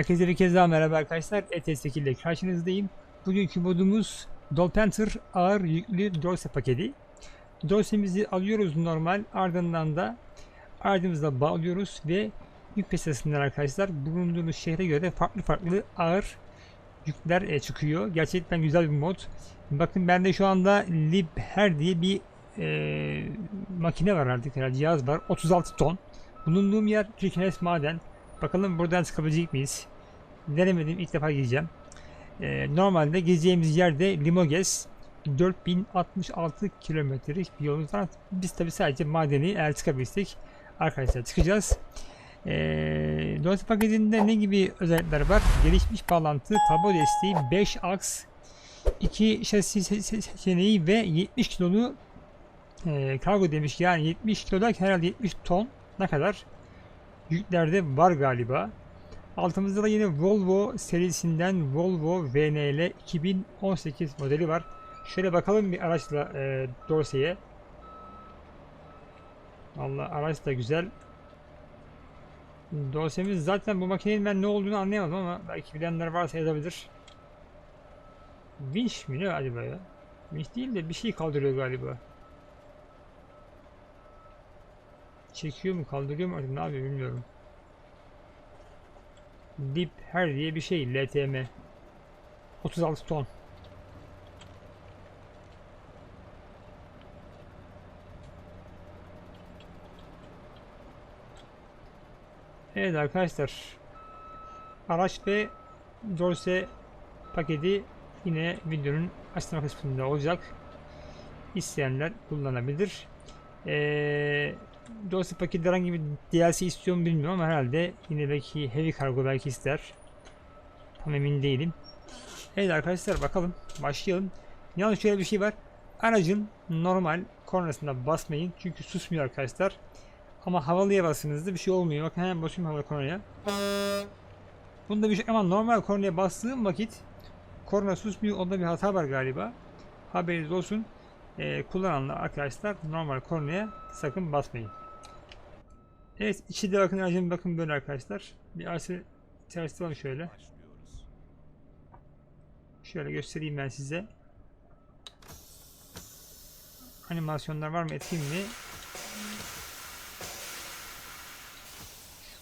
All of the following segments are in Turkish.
Herkese bir kez daha merhaba arkadaşlar. ETS ile karşınızdayım. Bugünkü modumuz Dolpenter ağır yüklü dorse paketi. Dorsemizi alıyoruz normal. Ardından da ardımızda bağlıyoruz ve yük pesesinden arkadaşlar bulunduğumuz şehre göre farklı farklı ağır yükler e, çıkıyor. Gerçekten güzel bir mod. Bakın bende şu anda Libher diye bir e, makine var artık herhalde cihaz var. 36 ton. Bulunduğum yer Kirkenes Maden. Bakalım buradan çıkabilecek miyiz? Denemedim ilk defa gireceğim. Ee, normalde gezeceğimiz yerde Limoges 4066 kilometrelik bir yolumuz var. Biz tabi sadece madeni eğer çıkabilirsek arkadaşlar çıkacağız. Ee, Dolayısıyla paketinde ne gibi özellikler var? Gelişmiş bağlantı, tablo desteği, 5 aks, 2 şasi se- se- seçeneği ve 70 kilolu e, kargo demiş yani 70 kiloda herhalde 70 ton ne kadar yüklerde var galiba. Altımızda da yine Volvo serisinden Volvo VNL 2018 modeli var. Şöyle bakalım bir araçla e, Dorsey'e. Allah araç da güzel. Dorsey'miz zaten bu makinenin ben ne olduğunu anlayamadım ama belki bilenler varsa yazabilir. Vinç mi ne acaba ya? Vinç değil de bir şey kaldırıyor galiba. Çekiyor mu kaldırıyor mu artık ne yapıyor bilmiyorum. Dip her diye bir şey LTM. 36 ton. Evet arkadaşlar. Araç ve dorse paketi yine videonun açıklama kısmında olacak. İsteyenler kullanabilir. Eee Dorse paketi herhangi bir DLC istiyor mu bilmiyorum ama herhalde yine belki heavy cargo belki ister. Tam emin değilim. Evet arkadaşlar bakalım başlayalım. Yalnız şöyle bir şey var. Aracın normal kornasına basmayın çünkü susmuyor arkadaşlar. Ama havalıya basınızda bir şey olmuyor. Bakın hemen basıyorum havalı kornaya. Bunda bir şey ama normal kornaya bastığım vakit korna susmuyor. Onda bir hata var galiba. Haberiniz olsun. Ee, kullananlar arkadaşlar normal kornaya sakın basmayın. Evet içi de bakın aracın bakın böyle arkadaşlar. Bir arası içerisi var şöyle. Şöyle göstereyim ben size. Animasyonlar var mı etkin mi?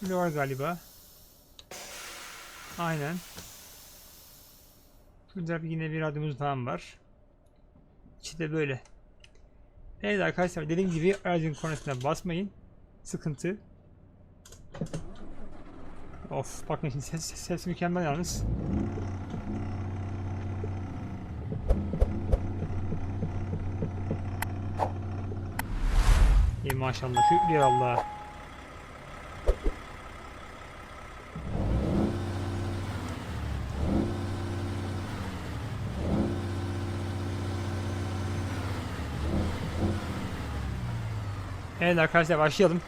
Şöyle var galiba. Aynen. Şurada yine bir adımız falan var. De böyle. Evet arkadaşlar dediğim gibi aracın kornasına basmayın. Sıkıntı. Of bakın şimdi ses, ses, ses mükemmel yalnız. İyi maşallah şükür Allah. Evet arkadaşlar başlayalım.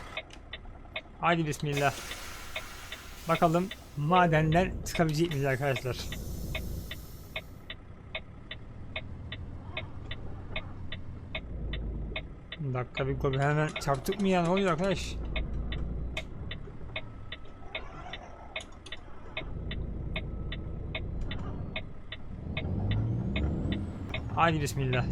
Haydi bismillah. Bakalım madenden çıkabilecek miyiz arkadaşlar? Bir dakika bir kobi hemen çarptık mı ya ne oluyor arkadaş? Haydi bismillah.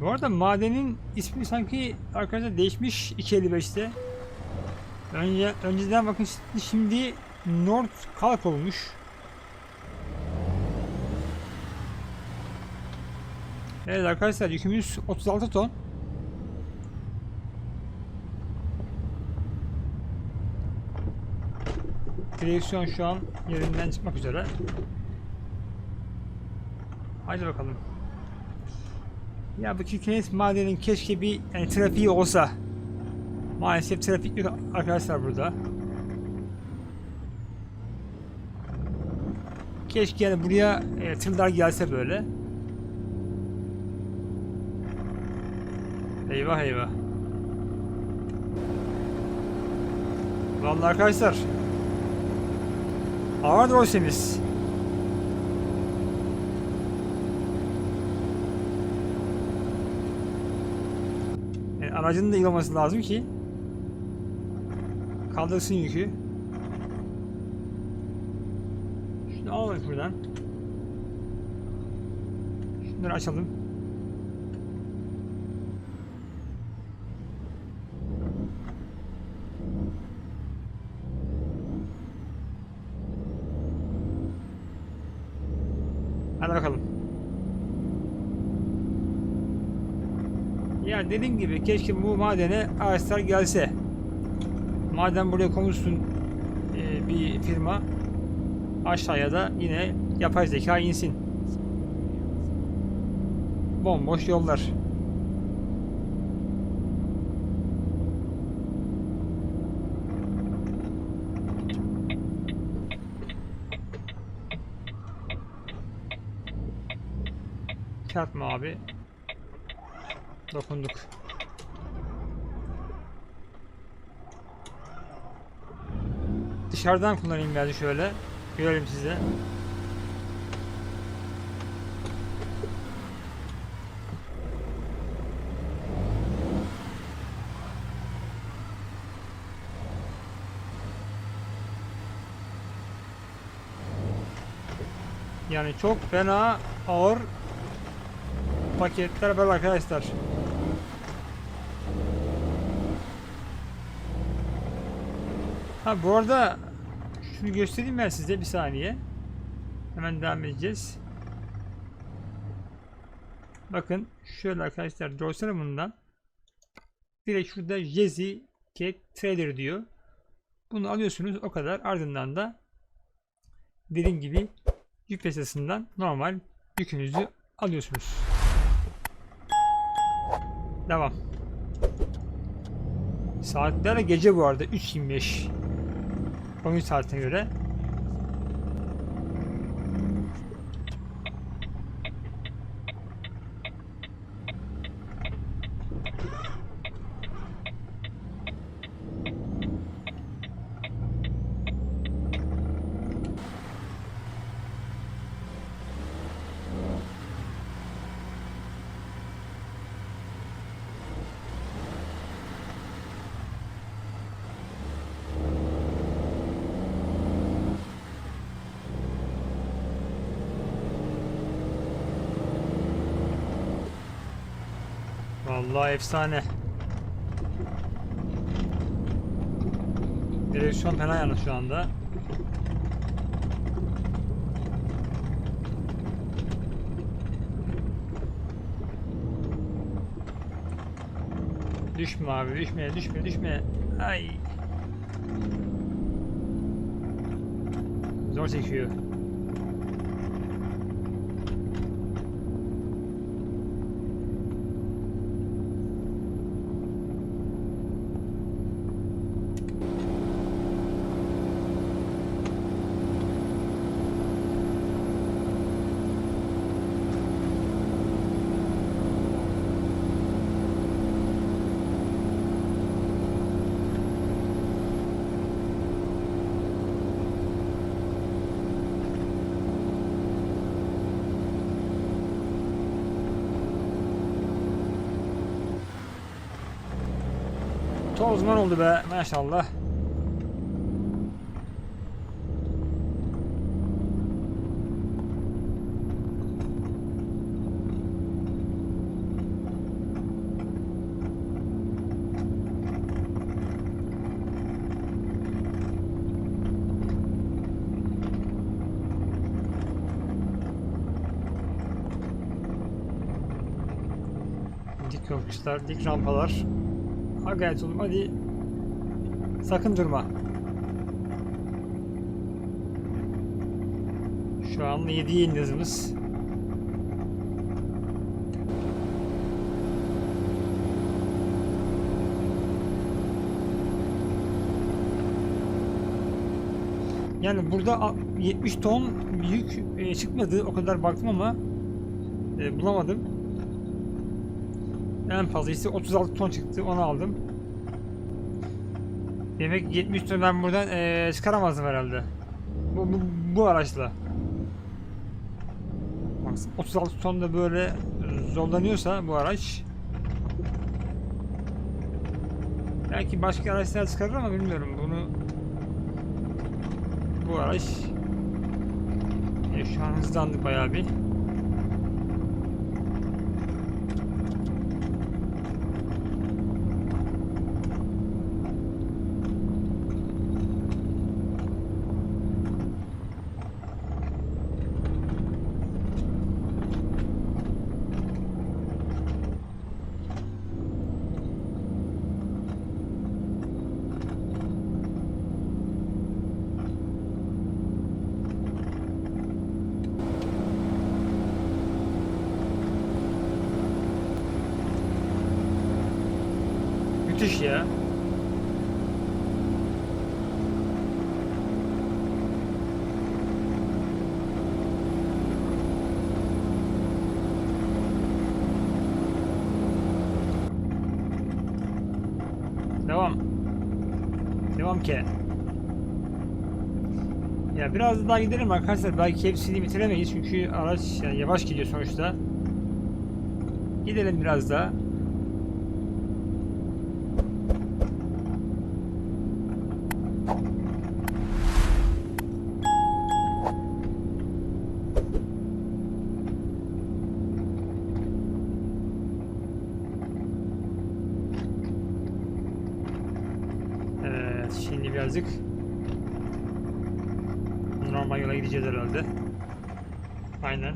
Bu arada madenin ismi sanki arkadaşlar değişmiş 255'te. Önce önceden bakın şimdi, North Kalk olmuş. Evet arkadaşlar yükümüz 36 ton. Direksiyon şu an yerinden çıkmak üzere. Haydi bakalım. Ya bu Kirkenes madenin keşke bir yani trafiği olsa. Maalesef trafik yok arkadaşlar burada. Keşke yani buraya e, tırlar gelse böyle. Eyvah eyvah. Vallahi arkadaşlar. Ağır dorsemiz. Aracın da iyi olması lazım ki Kaldırsın yükü. Şunu alalım buradan. Şunları açalım. Hadi bakalım. Ya dediğim gibi keşke bu madene araçlar gelse. Madem buraya konuşsun e, bir firma aşağıya da yine yapay zeka insin. Bomboş yollar. Çarpma abi. Dokunduk. Dışarıdan kullanayım de şöyle. Görelim size. Yani çok fena ağır paketler var arkadaşlar. Ha bu arada şunu göstereyim ben size bir saniye. Hemen devam edeceğiz. Bakın şöyle arkadaşlar görsene bundan. Direkt şurada Jezi Cat Trailer diyor. Bunu alıyorsunuz o kadar ardından da dediğim gibi yük yasasından normal yükünüzü alıyorsunuz. Devam. Saatler gece bu arada 3.25. Oyun saatine göre. Vallahi efsane. Direksiyon fena yalnız şu anda. Düşme abi, düşme, düşme, düşme. Ay. Zor çekiyor. Tozman oldu be maşallah. Dik yokuşlar, dik rampalar. Ha gayet oğlum hadi. Sakın durma. Şu an 7 yıldızımız. Yani burada a- 70 ton yük e, çıkmadı. O kadar baktım ama e, bulamadım. En fazla ise 36 ton çıktı. Onu aldım. Demek 70 ton ben buradan eee çıkaramazdım herhalde. Bu, bu, bu araçla. Bak 36 ton da böyle zorlanıyorsa bu araç Belki başka araçlar çıkarır ama bilmiyorum bunu. Bu araç e, şu an hızlandı bayağı bir. Müthiş ya. Devam. Devam ki. Ya biraz daha gidelim arkadaşlar. Belki hepsini bitiremeyiz çünkü araç yani yavaş gidiyor sonuçta. Gidelim biraz daha. Evet, birazcık normal yola gideceğiz herhalde. Aynen.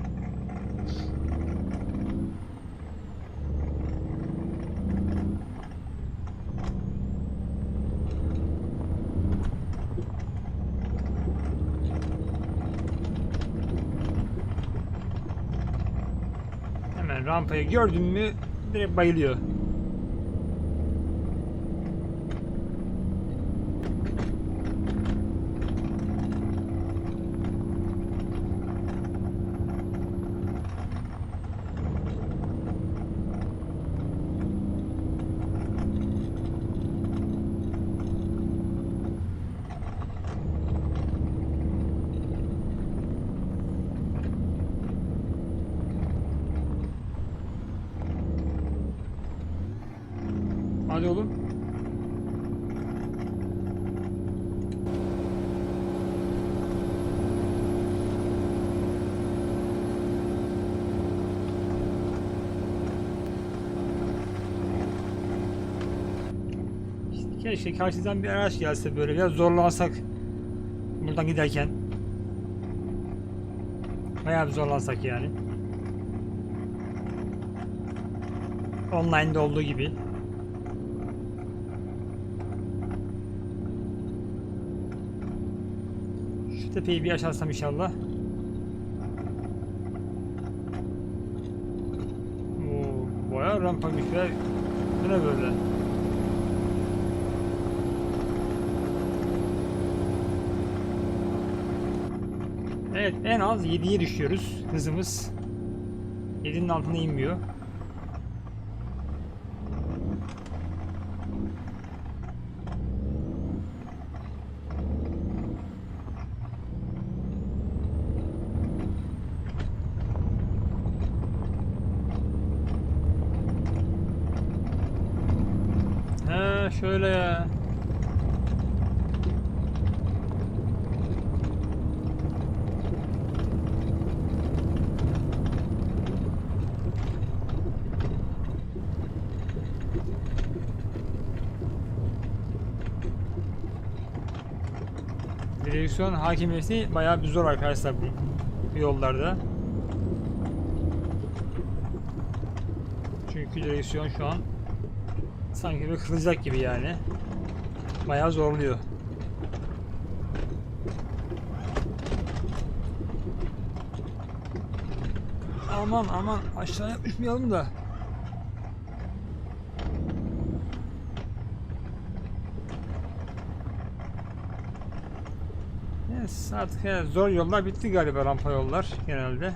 Hemen rampayı gördün mü direkt bayılıyor. Oğlum. İşte keşke karşıdan bir araç gelse böyle biraz zorlansak buradan giderken. Bayağı bir zorlansak yani. Online'da olduğu gibi. Tepeyi bir aşarsam inşallah. Oo, bayağı rampaymış be. Bu ne böyle? Evet en az 7'ye düşüyoruz hızımız. 7'nin altına inmiyor. Şöyle ya. Direksiyon hakimiyeti bayağı bir zor arkadaşlar bu yollarda. Çünkü direksiyon şu an sanki bir kırılacak gibi yani. Bayağı zorluyor. Aman aman aşağıya uçmayalım da. Yes, artık zor yollar bitti galiba rampa yollar genelde.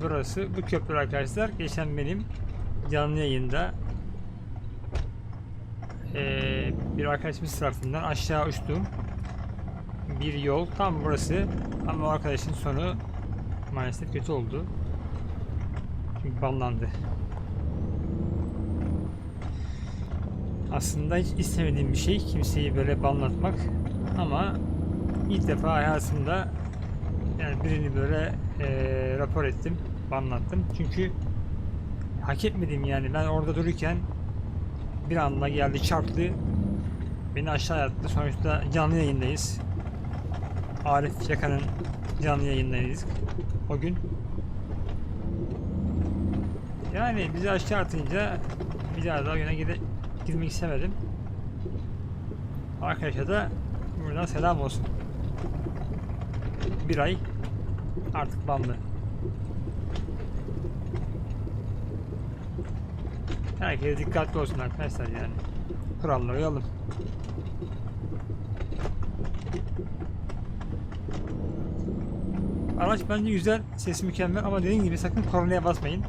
Burası. Bu köprü arkadaşlar. Geçen benim canlı yayında eee, bir arkadaşımız tarafından aşağı uçtuğum bir yol. Tam burası. Ama o arkadaşın sonu maalesef kötü oldu. Çünkü banlandı. Aslında hiç istemediğim bir şey kimseyi böyle banlatmak ama ilk defa hayatımda yani birini böyle eee, rapor ettim, banlattım. Çünkü hak etmedim yani ben orada dururken bir anda geldi çarptı beni aşağı attı. Sonuçta canlı yayındayız. Arif Yakan'ın canlı yayındayız o gün. Yani bizi aşağı atınca bir daha daha güne gide girmek istemedim. Arkadaşa da buradan selam olsun. Bir ay artık banlı. Herkes dikkatli olsun arkadaşlar yani. Kurallara uyalım. Araç bence güzel, sesi mükemmel ama dediğim gibi sakın kornaya basmayın.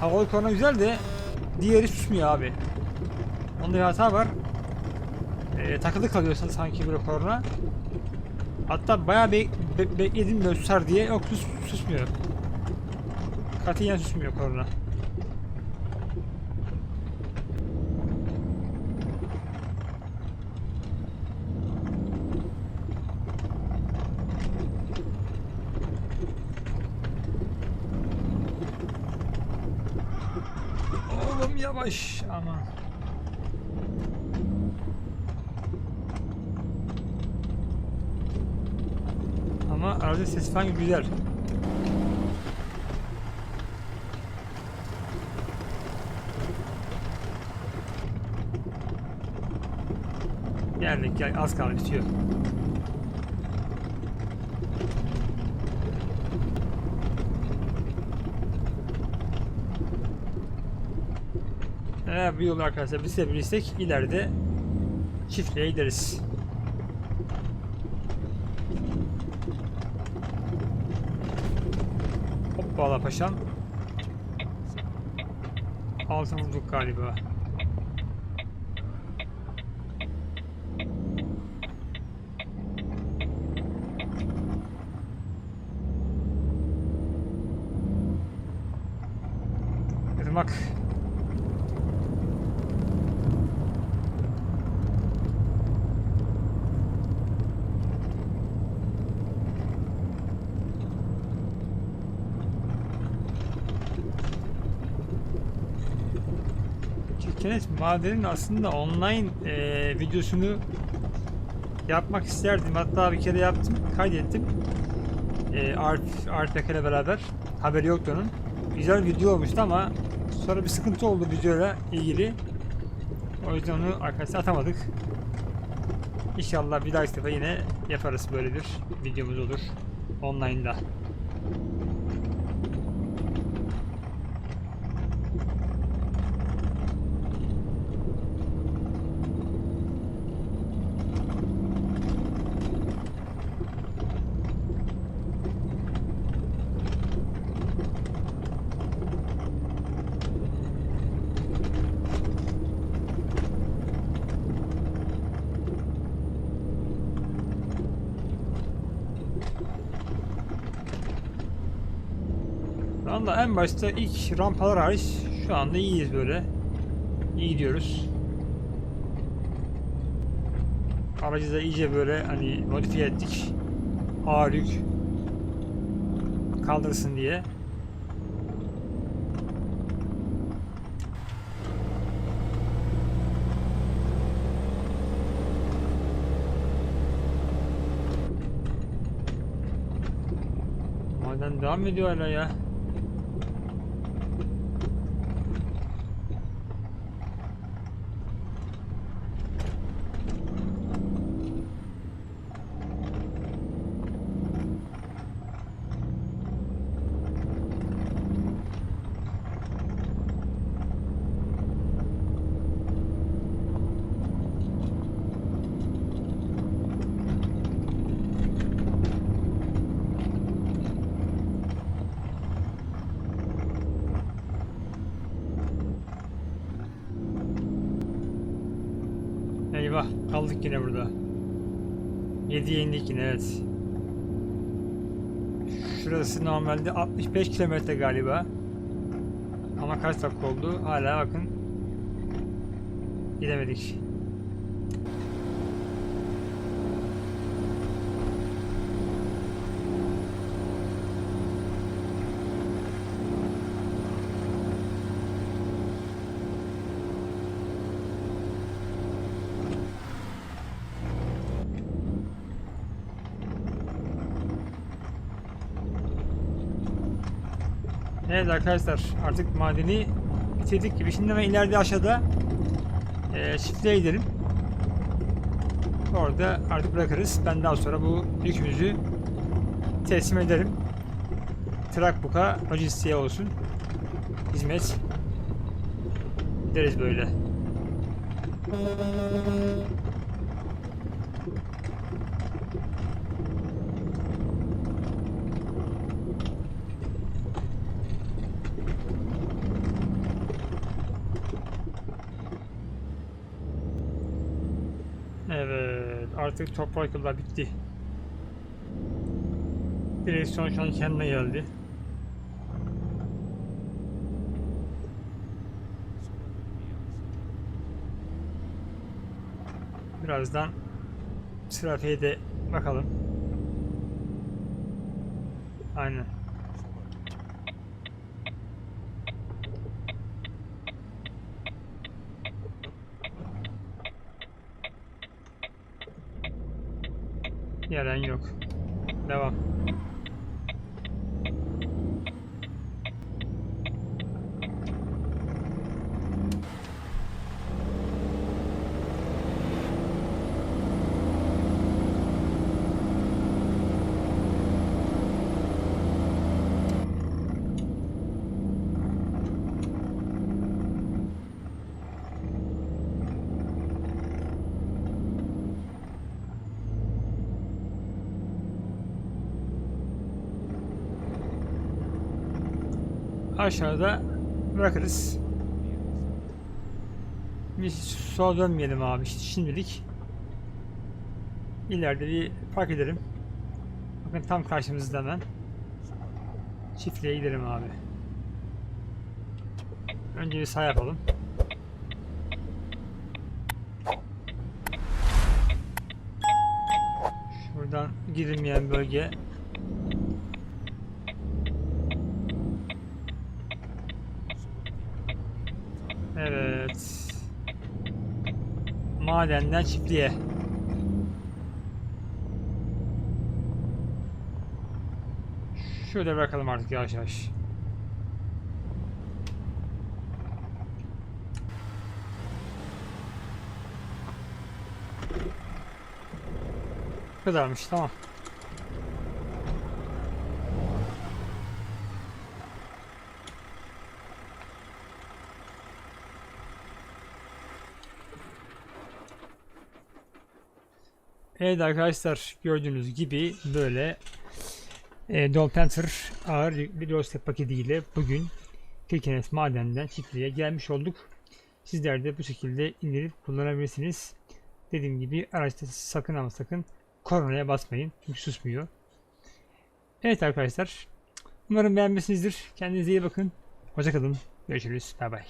Havalı korna güzel de diğeri susmuyor abi. Onda bir hata var. Ee, takılı kalıyorsun sanki korna. Hatta bayağı be be bekledim böyle susar diye yok sus susmuyor. Katiyen susmuyor korna. Oğlum yavaş ama. Arada ses falan güzel. Geldik gel az kaldı bitiyor. Eğer bu yolu arkadaşlar biz sevebilirsek ileride çiftliğe gideriz. Hoppala paşam. Altın vurduk galiba. Kenet madenin aslında online eee, videosunu yapmak isterdim. Hatta bir kere yaptım, kaydettim. Eee Art, Art ile beraber. Haberi yoktu onun. Güzel video olmuştu ama sonra bir sıkıntı oldu videoyla ilgili. O yüzden onu arkadaşlar atamadık. İnşallah bir dahaki sefer yine yaparız böyle bir videomuz olur. Online'da. Anda en başta ilk rampalar hariç şu anda iyiyiz böyle. İyi gidiyoruz. Aracı da iyice böyle hani modifiye ettik. Ağır yük kaldırsın diye. Maden devam ediyor hala ya. Kaldık yine burada. 7'ye indik yine evet. Şurası normalde 65 kilometre galiba. Ama kaç dakika oldu? Hala bakın. Gidemedik. Evet arkadaşlar artık madeni bitirdik gibi. Şimdi ben ileride aşağıda e, çiftliğe gidelim. Orada artık bırakırız. Ben daha sonra bu yükümüzü teslim ederim. Trakbuk'a lojistiğe olsun. Hizmet. Gideriz böyle. Evet, artık toprak yollar bitti. Direksiyon şu an kendine geldi. Birazdan trafiğe de bakalım. Aynen. Gelen yok. Devam. Aşağıda bırakırız. Biz sola dönmeyelim abi şimdilik. İleride bir park edelim. Bakın tam karşımızda hemen. Çiftliğe gidelim abi. Önce bir sağ yapalım. Şuradan girilmeyen bölge Evet. Madenden çiftliğe. Şöyle bakalım artık yavaş yavaş. Kadarmış tamam. Evet arkadaşlar gördüğünüz gibi böyle e, Dolpenter ağır yüklü dosyat paketiyle bugün Kirkenes madenden çiftliğe gelmiş olduk. Sizler de bu şekilde indirip kullanabilirsiniz. Dediğim gibi araçta sakın ama sakın koronaya basmayın. Çünkü susmuyor. Evet arkadaşlar. Umarım beğenmişsinizdir. Kendinize iyi bakın. Hoşçakalın. Görüşürüz. Bay bay.